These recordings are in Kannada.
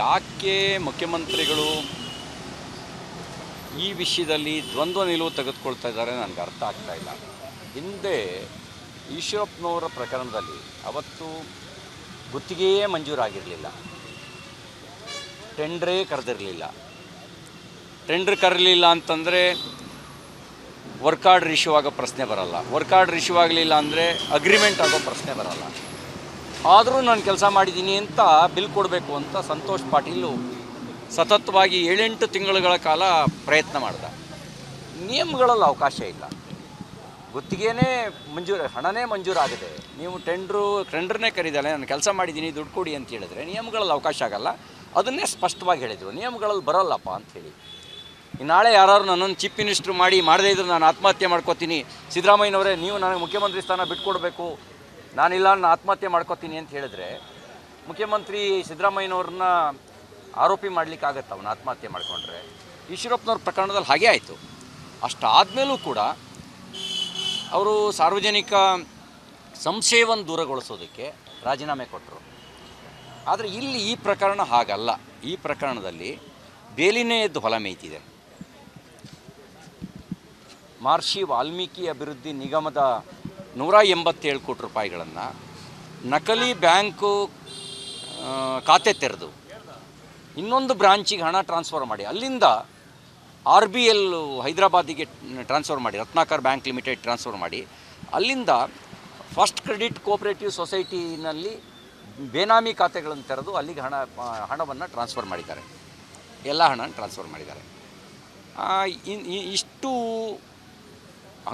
ಯಾಕೆ ಮುಖ್ಯಮಂತ್ರಿಗಳು ಈ ವಿಷಯದಲ್ಲಿ ದ್ವಂದ್ವ ನಿಲುವು ತೆಗೆದುಕೊಳ್ತಾ ಇದ್ದಾರೆ ನನಗೆ ಅರ್ಥ ಆಗ್ತಾ ಇಲ್ಲ. ಹಿಂದೆ ಈಶ್ವರಪ್ಪನವರ ಪ್ರಕರಣದಲ್ಲಿ ಅವತ್ತು ಗುತ್ತಿಗೆಯೇ ಮಂಜೂರಾಗಿರಲಿಲ್ಲ. ಟೆಂಡ್ರೇ ಕರೆದಿರಲಿಲ್ಲ. ಟೆಂಡ್ರ್ ಕರಲಿಲ್ಲ ಅಂತಂದರೆ ವರ್ಕ್ ಆರ್ಡರ್ ಇಶ್ಯೂ ಆಗೋ ಪ್ರಶ್ನೆ ಬರಲ್ಲ. ವರ್ಕ್ ಆರ್ಡರ್ ಇಶ್ಯೂ ಆಗಲಿಲ್ಲ ಅಂದರೆ ಅಗ್ರಿಮೆಂಟ್ ಆಗೋ ಪ್ರಶ್ನೆ ಬರಲ್ಲ. ಆದರೂ ನಾನು ಕೆಲಸ ಮಾಡಿದ್ದೀನಿ ಅಂತ ಬಿಲ್ ಕೊಡಬೇಕು ಅಂತ ಸಂತೋಷ್ ಪಾಟೀಲು ಸತತವಾಗಿ ಏಳೆಂಟು ತಿಂಗಳುಗಳ ಕಾಲ ಪ್ರಯತ್ನ ಮಾಡ್ದ. ನಿಯಮಗಳಲ್ಲಿ ಅವಕಾಶ ಇಲ್ಲ. ಗುತ್ತಿಗೆನೇ ಮಂಜೂರು, ಹಣನೇ ಮಂಜೂರಾಗಿದೆ. ನೀವು ಟೆಂಡ್ರು ಟೆಂಡ್ರನ್ನೇ ಕರೀದಲ್ಲ, ನಾನು ಕೆಲಸ ಮಾಡಿದ್ದೀನಿ, ದುಡ್ಡು ಕೊಡಿ ಅಂತ ಹೇಳಿದ್ರೆ ನಿಯಮಗಳಲ್ಲಿ ಅವಕಾಶ ಆಗಲ್ಲ. ಅದನ್ನೇ ಸ್ಪಷ್ಟವಾಗಿ ಹೇಳಿದರು. ನಿಯಮಗಳಲ್ಲಿ ಬರಲ್ಲಪ್ಪ ಅಂಥೇಳಿ ನಾಳೆ ಯಾರು ನನ್ನನ್ನು ಚೀಫ್ ಮಿನಿಸ್ಟ್ರು ಮಾಡಿ, ಮಾಡದೇ ಇದ್ರೆ ನಾನು ಆತ್ಮಹತ್ಯೆ ಮಾಡ್ಕೋತೀನಿ. ಸಿದ್ದರಾಮಯ್ಯನವರೇ, ನೀವು ನನಗೆ ಮುಖ್ಯಮಂತ್ರಿ ಸ್ಥಾನ ಬಿಟ್ಕೊಡ್ಬೇಕು. ನಾನಿಲ್ಲ ನಾನು ಆತ್ಮಹತ್ಯೆ ಮಾಡ್ಕೋತೀನಿ ಅಂತ ಹೇಳಿದ್ರೆ ಮುಖ್ಯಮಂತ್ರಿ ಸಿದ್ದರಾಮಯ್ಯನವ್ರನ್ನ ಆರೋಪಿ ಮಾಡಲಿಕ್ಕಾಗತ್ತೆ ಅವನು ಆತ್ಮಹತ್ಯೆ ಮಾಡಿಕೊಂಡ್ರೆ. ಈಶ್ವರಪ್ಪನವ್ರ ಪ್ರಕರಣದಲ್ಲಿ ಹಾಗೇ ಆಯಿತು. ಅಷ್ಟಾದಮೇಲೂ ಕೂಡ ಅವರು ಸಾರ್ವಜನಿಕ ಸಂಶಯವನ್ನು ದೂರಗೊಳಿಸೋದಕ್ಕೆ ರಾಜೀನಾಮೆ ಕೊಟ್ಟರು. ಆದರೆ ಇಲ್ಲಿ ಈ ಪ್ರಕರಣ ಹಾಗಲ್ಲ. ಈ ಪ್ರಕರಣದಲ್ಲಿ ಬೇಲಿನೇ ಎದ್ದು ಹೊಲ ಮೇಯ್ತಿದೆ. ಮಹರ್ಷಿ ವಾಲ್ಮೀಕಿ ಅಭಿವೃದ್ಧಿ ನಿಗಮದ ನೂರ ಎಂಬತ್ತೇಳು ಕೋಟಿ ರೂಪಾಯಿಗಳನ್ನು ನಕಲಿ ಬ್ಯಾಂಕು ಖಾತೆ ತೆರೆದು ಇನ್ನೊಂದು ಬ್ರಾಂಚಿಗೆ ಹಣ ಟ್ರಾನ್ಸ್ಫರ್ ಮಾಡಿ. ಅಲ್ಲಿಂದ ಆರ್ ಬಿ ಎಲ್ ಹೈದರಾಬಾದಿಗೆ ಟ್ರಾನ್ಸ್ಫರ್ ಮಾಡಿ, ರತ್ನಾಕರ್ ಬ್ಯಾಂಕ್ ಲಿಮಿಟೆಡ್ ಟ್ರಾನ್ಸ್ಫರ್ ಮಾಡಿ. ಅಲ್ಲಿಂದ ಫಸ್ಟ್ ಕ್ರೆಡಿಟ್ ಕೋಆಪರೇಟಿವ್ ಸೊಸೈಟಿನಲ್ಲಿ ಬೇನಾಮಿ ಖಾತೆಗಳನ್ನು ತೆರೆದು ಅಲ್ಲಿಗೆ ಹಣ ಹಣವನ್ನು ಟ್ರಾನ್ಸ್ಫರ್ ಮಾಡಿದ್ದಾರೆ. ಎಲ್ಲ ಹಣ ಟ್ರಾನ್ಸ್ಫರ್ ಮಾಡಿದ್ದಾರೆ. ಇಷ್ಟು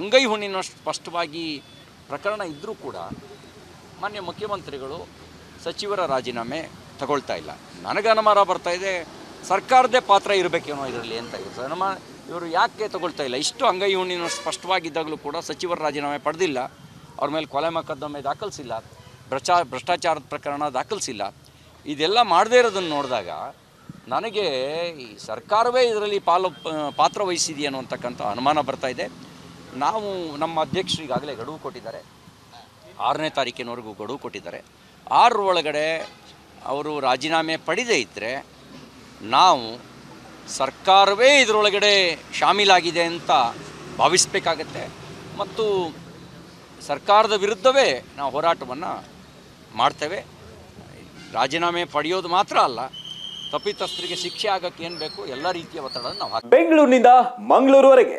ಅಂಗೈ ಹುಣ್ಣಿನ ಸ್ಪಷ್ಟವಾಗಿ ಪ್ರಕರಣ ಇದ್ದರೂ ಕೂಡ ಮಾನ್ಯ ಮುಖ್ಯಮಂತ್ರಿಗಳು ಸಚಿವರ ರಾಜೀನಾಮೆ ತಗೊಳ್ತಾ ಇಲ್ಲ. ನನಗೆ ಅನುಮಾನ ಬರ್ತಾ ಇದೆ ಸರ್ಕಾರದೇ ಪಾತ್ರ ಇರಬೇಕೇನೋ ಇದರಲ್ಲಿ ಅಂತ ಇದೆ. ಅನುಮಾನ ಇವರು ಯಾಕೆ ತಗೊಳ್ತಾ ಇಲ್ಲ? ಇಷ್ಟು ಅಂಗೈ ಹುಣ್ಣಿನ ಸ್ಪಷ್ಟವಾಗಿದ್ದಾಗಲೂ ಕೂಡ ಸಚಿವರ ರಾಜೀನಾಮೆ ಪಡೆದಿಲ್ಲ. ಅವ್ರ ಮೇಲೆ ಕೊಲೆ ಮೊಕದ್ದಮೆ ದಾಖಲಿಸಿಲ್ಲ. ಭ್ರಷ್ಟಾ ಭ್ರಷ್ಟಾಚಾರದ ಪ್ರಕರಣ ದಾಖಲಿಸಿಲ್ಲ. ಇದೆಲ್ಲ ಮಾಡದೇ ಇರೋದನ್ನು ನೋಡಿದಾಗ ನನಗೆ ಈ ಸರ್ಕಾರವೇ ಇದರಲ್ಲಿ ಪಾಲು, ಪಾತ್ರ ವಹಿಸಿದೆಯೇನೋ ಅನುಮಾನ ಬರ್ತಾ ಇದೆ. ನಾವು ನಮ್ಮ ಅಧ್ಯಕ್ಷರು ಈಗಾಗಲೇ ಗಡುವು ಕೊಟ್ಟಿದ್ದಾರೆ. ಆರನೇ ತಾರೀಕಿನವರೆಗೂ ಗಡುವು ಕೊಟ್ಟಿದ್ದಾರೆ. ಆರರ ಒಳಗಡೆ ಅವರು ರಾಜೀನಾಮೆ ಪಡೆದೇ ಇದ್ದರೆ ನಾವು ಸರ್ಕಾರವೇ ಇದರೊಳಗಡೆ ಶಾಮೀಲಾಗಿದೆ ಅಂತ ಭಾವಿಸಬೇಕಾಗತ್ತೆ. ಮತ್ತು ಸರ್ಕಾರದ ವಿರುದ್ಧವೇ ನಾವು ಹೋರಾಟವನ್ನು ಮಾಡ್ತೇವೆ. ರಾಜೀನಾಮೆ ಪಡೆಯೋದು ಮಾತ್ರ ಅಲ್ಲ, ತಪ್ಪಿತಸ್ಥರಿಗೆ ಶಿಕ್ಷೆ ಆಗಕ್ಕೆ ಏನು ಬೇಕು? ಎಲ್ಲ ರೀತಿಯ ಒತ್ತಡವನ್ನು ನಾವು ಬೆಂಗಳೂರಿನಿಂದ ಮಂಗಳೂರುವರೆಗೆ